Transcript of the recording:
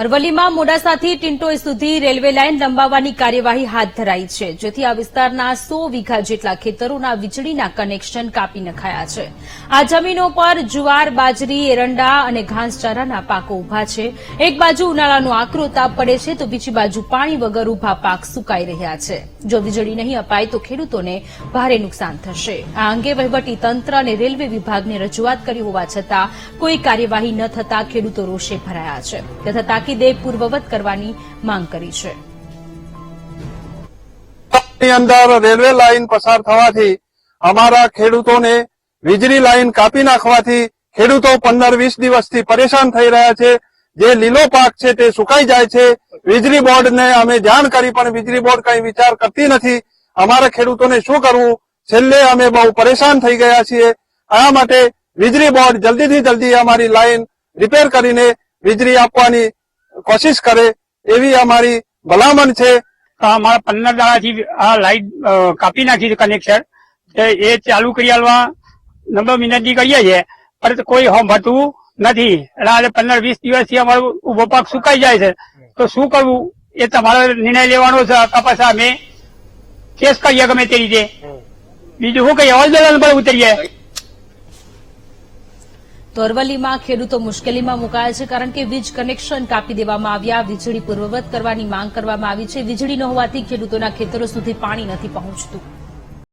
અરવલ્લીમાં મોડાસાથી ટિન્ટોઈ સુધી railway line લંબાવવાની કાર્યવાહી હાથ ધરાઈ છે. જેથી આ વિસ્તારના સો વીઘા જેટલા ખેતરોના વીજળીના કનેક્શન કાપી નખાયા છે. આ જમીનો પર જુવાર, બાજરી, એરંડા અને ઘાસચારાના પાકો ઊભા છે. એક બાજુ ઉનાળાનો આકરો તાપ પડે છે તો બીજી બાજુ પાણી વગર ઊભા પાક સુકાઈ રહ્યા છે. જો વીજળી નહીં અપાય તો ખેડૂતોને ભારે નુકસાન થશે. આ અંગે વહીવટી તંત્ર અને રેલવે વિભાગને રજૂઆત કરી હોવા છતાં કોઈ કાર્યવાહી ન થતા ખેડૂતો રોષે ભરાયા છે. તથા તાકીદે પૂર્વવત કરવાની માંગ કરી છે. અંદર રેલવે લાઇન પસાર થવાથી અમારા ખેડૂતોને વીજળી લાઇન કાપી નાખવાથી ખેડૂતો પંદર વીસ દિવસથી પરેશાન થઈ રહ્યા છે. જે લીલો પાક છે તે સુકાઈ જાય છે. વીજળી બોર્ડને અમે જાણ કરી પણ વીજળી બોર્ડ કઈ વિચાર કરતી નથી. અમારા ખેડૂતોને શું કરવું? છેલ્લે અમે બહુ પરેશાન થઈ ગયા છીએ. આ માટે વીજળી બોર્ડ જલ્દીથી જલ્દી અમારી લાઇન રિપેર કરીને વીજળી આપવાની કોશિશ કરે એવી અમારી ભલામણ છે. અમારા પંદર દાડાથી આ લાઈટ કાપી નાખી છે કનેક્શન. એ ચાલુ કરી આલવા નંબર વિનંતી કરીએ છીએ. પણ કોઈ સાંભળતું નથી. એટલે આજે પંદર વીસ દિવસથી અમારો ઊભો પાક સુકાઈ જાય છે. તો શું કરવું? એ તમારો નિર્ણય લેવાનો છે. તપાસ અમે કેસ કરીએ ગમે તે રીતે. બીજું શું કહીએ? હોલસેલર પર ઉતરીએ. તો અરવલ્લીમાં ખેડૂતો મુશ્કેલીમાં મુકાયા છે કારણ કે વીજ કનેક્શન કાપી દેવામાં આવ્યા. વીજળી પૂર્વવત કરવાની માંગ કરવામાં આવી છે. વીજળી ન હોવાથી ખેડૂતોના ખેતરો સુધી પાણી નથી પહોંચતું.